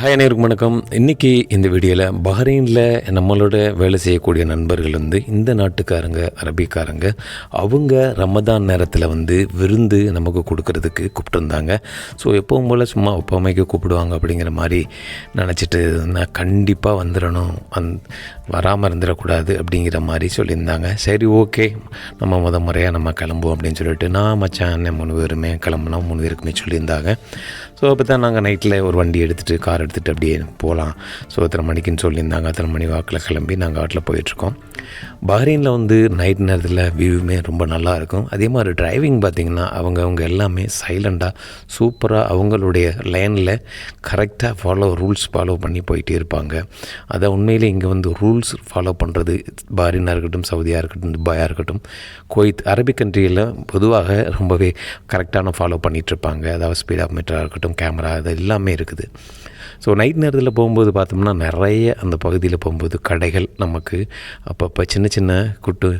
Hi அனைவருக்கும் வணக்கம். இன்றைக்கி இந்த வீடியோவில் பஹ்ரைனில் நம்மளோட வேலை செய்யக்கூடிய நண்பர்கள் வந்து இந்த நாட்டுக்காரங்க அரபிக்காரங்க அவங்க ரமதான் நேரத்தில் வந்து விருந்து நமக்கு கொடுக்கறதுக்கு கூப்பிட்டுருந்தாங்க ஸோ எப்பவும் போல் சும்மா ஒப்பாமைக்கு கூப்பிடுவாங்க அப்படிங்கிற மாதிரி நினச்சிட்டு நான் கண்டிப்பாக வந்துடணும் வந் வராமல் இருந்துடக்கூடாது அப்படிங்கிற மாதிரி சொல்லியிருந்தாங்க. சரி ஓகே. நம்ம முத முறையாக நம்ம கிளம்புவோம் அப்படின்னு சொல்லிட்டு நான் மச்சான் அண்ணன் மூணு பேருமே கிளம்புனா மூணு பேருக்குமே சொல்லியிருந்தாங்க. ஸோ அப்போ தான் நாங்கள் நைட்டில் ஒரு வண்டி எடுத்துகிட்டு கார் எடுத்துகிட்டு அப்படியே போகலாம் ஸோ அத்தனை மணிக்குன்னு சொல்லியிருந்தாங்க. அத்தனை மணி வாக்கில் கிளம்பி நாங்கள் ஆட்டில் போயிட்டுருக்கோம். பஹ்ரைனில் வந்து நைட் நேரத்தில் வியூவுமே ரொம்ப நல்லா இருக்கும். அதே மாதிரி டிரைவிங் பார்த்திங்கன்னா அவங்க அவங்க எல்லாமே சைலண்டாக சூப்பராக அவங்களுடைய லைனில் கரெக்டாக ஃபாலோ ரூல்ஸ் ஃபாலோ பண்ணி போயிட்டே இருப்பாங்க. அதை உண்மையிலே இங்கே வந்து ரூல்ஸ் ஃபாலோ பண்ணுறது பாரினாக இருக்கட்டும் சவுதியாக இருக்கட்டும் துபாயாக இருக்கட்டும் குவைத் அரபிக் கண்ட்ரியில் பொதுவாக ரொம்பவே கரெக்டான ஃபாலோ பண்ணிகிட்ருப்பாங்க அதாவது ஸ்பீட் ஆஃப் மீட்டராக இருக்கட்டும் கேமரா அது எல்லாமே இருக்குது. ஸோ நைட் நேரத்தில் போகும்போது பார்த்தோம்னா நிறைய அந்த பகுதியில் போகும்போது கடைகள் நமக்கு அப்பப்போ சின்ன சின்ன குட்டு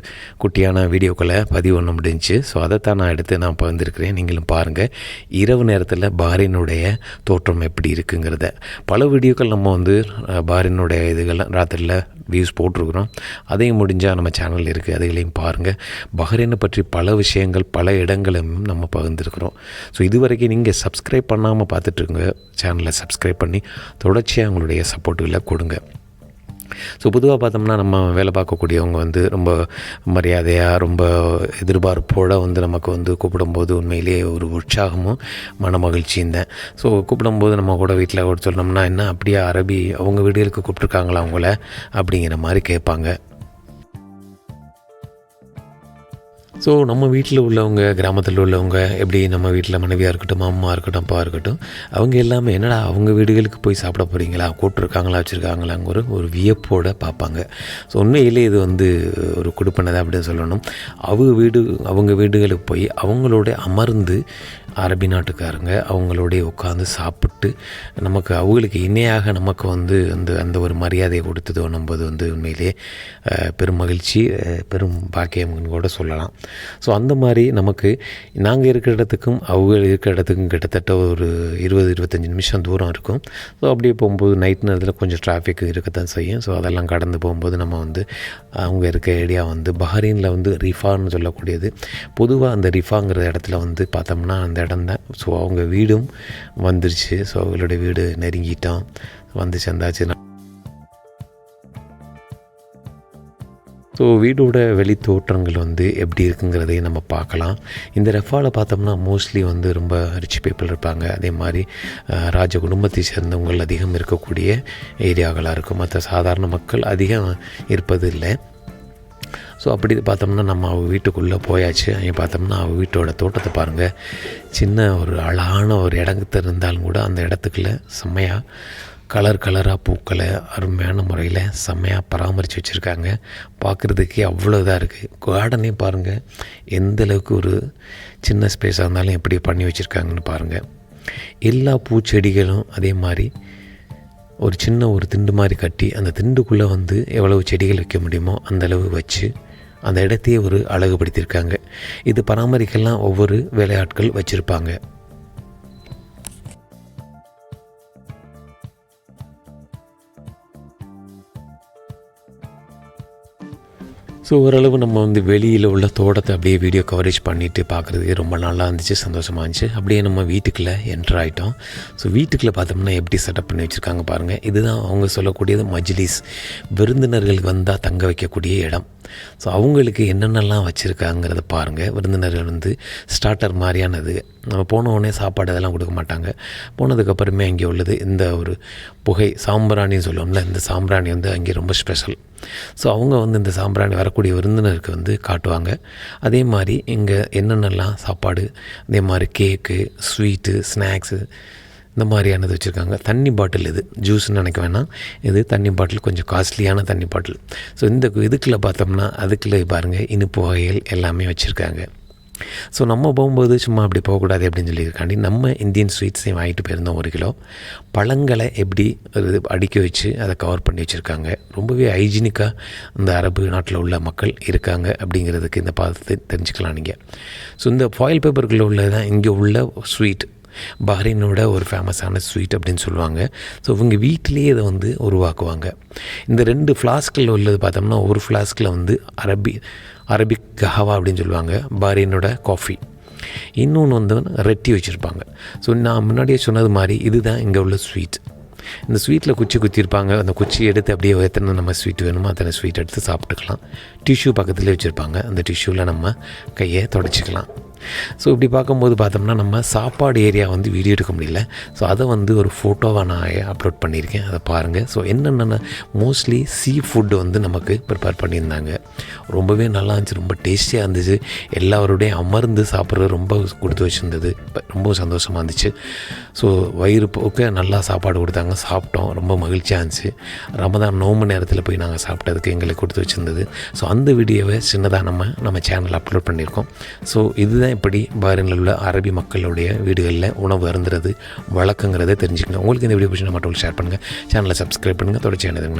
குட்டியான வீடியோக்களை பதிவு பண்ண முடிஞ்சுச்சு. ஸோ அதைத்தான் நான் எடுத்து நான் பகிர்ந்துருக்கிறேன். நீங்களும் பாருங்கள் இரவு நேரத்தில் பாரினுடைய தோற்றம் எப்படி இருக்குங்கிறத. பல வீடியோக்கள் நம்ம வந்து பாரினுடைய இதுகள்லாம் ராத்திரியில் வியூஸ் போட்டிருக்கிறோம். அதையும் முடிஞ்சால் நம்ம சேனல் இருக்குது அதைகளையும் பாருங்கள் பஹ்ரைனை பற்றி பல விஷயங்கள் பல இடங்களும் நம்ம பகிர்ந்துருக்குறோம். ஸோ இது வரைக்கும் நீங்கள் சப்ஸ்கிரைப் பண்ணாமல் பார்த்துட்ருங்க சேனலை சப்ஸ்கிரைப் பண்ணி தொடர்ச்சியாக அவங்களுடைய சப்போர்ட்டுகளை கொடுங்க. ஸோ பொதுவாக பார்த்தோம்னா நம்ம வேலை பார்க்கக்கூடியவங்க வந்து ரொம்ப மரியாதையாக ரொம்ப எதிர்பார்ப்போடு வந்து நமக்கு வந்து கூப்பிடும்போது உண்மையிலேயே ஒரு உற்சாகமும் மன மகிழ்ச்சியும் தான். ஸோ கூப்பிடும்போது நம்ம கூட வீட்டில் கூட சொன்னோம்னா என்ன அப்படியே அரபி? அவங்க வீடுகளுக்கு கூப்பிட்ருக்காங்களா அவங்கள அப்படிங்கிற மாதிரி கேட்பாங்க. ஸோ நம்ம வீட்டில் உள்ளவங்க கிராமத்தில் உள்ளவங்க எப்படி நம்ம வீட்டில் மனைவியாக இருக்கட்டும் அம்மா இருக்கட்டும் அப்பா இருக்கட்டும் அவங்க எல்லாமே என்னடா அவங்க வீடுகளுக்கு போய் சாப்பிட போகிறீங்களா கூட்டிருக்காங்களா வச்சுருக்காங்களாங்கிற ஒரு வியப்போடு பார்ப்பாங்க. ஸோ உண்மையிலே இது வந்து ஒரு கொடுப்பினது அப்படின்னு சொல்லணும். அவங்க வீடு அவங்க வீடுகளுக்கு போய் அவங்களோட அமர்ந்து அரபி நாட்டுக்காரங்க அவங்களோடைய உட்காந்து சாப்பிட்டு நமக்கு அவங்களுக்கு இணையாக நமக்கு வந்து அந்த அந்த ஒரு மரியாதையை கொடுத்ததோ நம்பது வந்து உண்மையிலேயே பெரும் மகிழ்ச்சி பெரும் பாக்கியம்னு கூட சொல்லலாம். ஸோ அந்த மாதிரி நமக்கு நாங்கள் இருக்கிற இடத்துக்கும் அவங்க இருக்கிற இடத்துக்கும் கிட்டத்தட்ட ஒரு இருபது இருபத்தஞ்சி நிமிஷம் தூரம் இருக்கும். ஸோ அப்படியே போகும்போது நைட் நேரத்தில் கொஞ்சம் டிராஃபிக் இருக்கத்தான் செய்யும். ஸோ அதெல்லாம் கடந்து போகும்போது நம்ம வந்து அவங்க இருக்க ஏரியா வந்து பஹ்ரைனில் வந்து ரிஃபான்னு சொல்லக்கூடியது. பொதுவாக அந்த ரிஃபாங்கிற இடத்துல வந்து பார்த்தோம்னா அந்த இடம் தான் ஸோ அவங்க வீடும் வந்துருச்சு. ஸோ அவங்களோட வீடு நெருங்கிட்டோம் வந்து சேர்ந்தாச்சு. ஸோ வீடோட வெளி தோற்றங்கள் வந்து எப்படி இருக்குங்கிறதையும் நம்ம பார்க்கலாம். இந்த ரெஃபாவில் பார்த்தோம்னா மோஸ்ட்லி வந்து ரொம்ப ரிச் பீப்புள் இருப்பாங்க. அதே மாதிரி ராஜ குடும்பத்தை சேர்ந்தவங்கள் அதிகம் இருக்கக்கூடிய ஏரியாக்களாக இருக்கும். மற்ற சாதாரண மக்கள் அதிகம் இருப்பது இல்லை ஸோ அப்படி பார்த்தோம்னா நம்ம அவள் வீட்டுக்குள்ளே போயாச்சு. அங்கே பார்த்தோம்னா அவள் வீட்டோட தோட்டத்தை பாருங்கள் சின்ன ஒரு அழகான ஒரு இடத்துல இருந்தாலும் கூட அந்த இடத்துக்குள்ள செம்மையாக கலர் கலராக பூக்களை அருமையான முறையில் செம்மையாக பராமரித்து வச்சுருக்காங்க. பார்க்குறதுக்கே அவ்வளோ இதாக இருக்குது கார்டனே பாருங்கள் எந்த அளவுக்கு ஒரு சின்ன ஸ்பேஸாக இருந்தாலும் எப்படி பண்ணி வச்சுருக்காங்கன்னு பாருங்கள் எல்லா பூச்செடிகளும் அதே மாதிரி ஒரு சின்ன ஒரு திண்டு மாதிரி கட்டி அந்த திண்டுக்குள்ளே வந்து எவ்வளவு செடிகள் வைக்க முடியுமோ அந்த அளவு வச்சு அந்த இடத்தையே ஒரு அழகுபடுத்தியிருக்காங்க இது பராமரிக்கலாம் ஒவ்வொரு வேலையாட்கள் வச்சுருப்பாங்க. ஸோ ஓரளவு நம்ம வந்து வெளியில் உள்ள தோட்டத்தை அப்படியே வீடியோ கவரேஜ் பண்ணிவிட்டு பார்க்குறதுக்கு ரொம்ப நல்லா இருந்துச்சு சந்தோஷமாக இருந்துச்சு. அப்படியே நம்ம வீட்டுக்குள்ளே என்ட்ரு ஆகிட்டோம் ஸோ வீட்டுக்குள்ளே பார்த்தோம்னா எப்படி செட்டப் பண்ணி வச்சுருக்காங்க பாருங்கள் இதுதான் அவங்க சொல்லக்கூடியது மஜ்லிஸ். விருந்தினர்களுக்கு வந்தால் தங்க வைக்கக்கூடிய இடம். ஸோ அவங்களுக்கு என்னென்னலாம் வச்சுருக்காங்கிறத பாருங்கள் விருந்தினர்கள் வந்து ஸ்டார்டர் மாதிரியானது. நம்ம போன உடனே சாப்பாடு அதெல்லாம் கொடுக்க மாட்டாங்க. போனதுக்கப்புறமே அங்கே உள்ளது இந்த ஒரு புகை சாம்பிராணின்னு சொல்லுவோம்ல இந்த சாம்பிராணி வந்து அங்கே ரொம்ப ஸ்பெஷல் ஸோ அவங்க வந்து இந்த சாம்பிராணி வரக்கூடிய விருந்தினருக்கு வந்து காட்டுவாங்க. அதே மாதிரி இங்கே என்னென்னலாம் சாப்பாடு அதே மாதிரி கேக்கு ஸ்வீட்டு ஸ்நாக்ஸு இந்த மாதிரியானது வச்சுருக்காங்க. தண்ணி பாட்டில் இது. ஜூஸ்ன்னு நினைக்க வேணாம். இது தண்ணி பாட்டில் கொஞ்சம் காஸ்ட்லியான தண்ணி பாட்டில். ஸோ இந்த இதுக்குள்ளே பார்த்தோம்னா அதுக்குள்ளே பாருங்கள் இனிப்பு வகைகள் எல்லாமே வச்சுருக்காங்க. ஸோ நம்ம போகும்போது சும்மா அப்படி போகக்கூடாது அப்படின்னு சொல்லியிருக்காண்டி நம்ம இந்தியன் ஸ்வீட்ஸையும் வாங்கிட்டு போயிருந்தோம் ஒரு கிலோ. பழங்களை எப்படி இது அடுக்கி வச்சு அதை கவர் பண்ணி வச்சுருக்காங்க. ரொம்பவே ஹைஜீனிக்காக இந்த அரபு நாட்டில் உள்ள மக்கள் இருக்காங்க அப்படிங்கிறதுக்கு இந்த பார்த்து தெரிஞ்சுக்கலாம் நீங்கள் ஸோ இந்த ஃபாயில் பேப்பருக்குள்ளே உள்ளது தான் இங்கே உள்ள ஸ்வீட் பஹ்ரைனோட ஒரு ஃபேமஸான ஸ்வீட் அப்படின்னு சொல்லுவாங்க. ஸோ இவங்க வீட்டிலேயே இதை வந்து உருவாக்குவாங்க. இந்த ரெண்டு ஃப்ளாஸ்கில் உள்ளது பார்த்தோம்னா ஒரு ஃப்ளாஸ்கில் வந்து அரபி அரபிக் கஹவா அப்படின்னு சொல்லுவாங்க பஹ்ரைனோட காஃபி இன்னொன்று வந்து ரெட்டி வச்சுருப்பாங்க. ஸோ நான் முன்னாடியே சொன்னது மாதிரி இதுதான் இங்கே உள்ள ஸ்வீட் இந்த ஸ்வீட்டில் குச்சி குத்திருப்பாங்க அந்த குச்சி எடுத்து அப்படியே எத்தனை நம்ம ஸ்வீட் வேணுமோ? அத்தனை ஸ்வீட் எடுத்து சாப்பிட்டுக்கலாம். டிஷ்யூ பக்கத்துலேயே வச்சுருப்பாங்க. அந்த டிஷ்யூவில் நம்ம கையை தொடச்சிக்கலாம். ஸோ இப்படி பார்க்கும்போது பார்த்தோம்னா நம்ம சாப்பாடு ஏரியா வந்து வீடியோ எடுக்க முடியல. ஸோ அதை வந்து ஒரு ஃபோட்டோவாக நான் அப்லோட் பண்ணியிருக்கேன். அதை பாருங்கள் ஸோ என்னென்னா மோஸ்ட்லி சீ ஃபுட்டு வந்து நமக்கு ப்ரிப்பேர் பண்ணியிருந்தாங்க. ரொம்பவே நல்லா இருந்துச்சு. ரொம்ப டேஸ்டியாக இருந்துச்சு. எல்லாரோடையும் அமர்ந்து சாப்பிட்றது ரொம்ப கொடுத்து வச்சுருந்தது. ரொம்ப சந்தோஷமாக இருந்துச்சு. ஸோ வயிறு போக்க நல்லா சாப்பாடு கொடுத்தாங்க. சாப்பிட்டோம். ரொம்ப மகிழ்ச்சியாக இருந்துச்சு. ரமதான் நோம்பு நேரத்தில் போய் நாங்கள் சாப்பிட்டதுக்கு எங்களுக்கு கொடுத்து வச்சுருந்தது. ஸோ அந்த வீடியோவை சின்னதாக நம்ம நம்ம சேனலில் அப்லோட் பண்ணியிருக்கோம். ஸோ இதுதான் இப்படி பாரினில் உள்ள அரபி மக்களுடைய வீடுகளில் உணவு அருந்துறது வழக்கங்கிறத தெரிஞ்சுக்கங்க உங்களுக்கு இந்த வீடியோ பிடிச்சி மற்றவங்களுக்கு ஷேர் பண்ணுங்கள் சேனலை சப்ஸ்கிரைப் பண்ணுங்கள் தொடர்ச்சியானதுங்க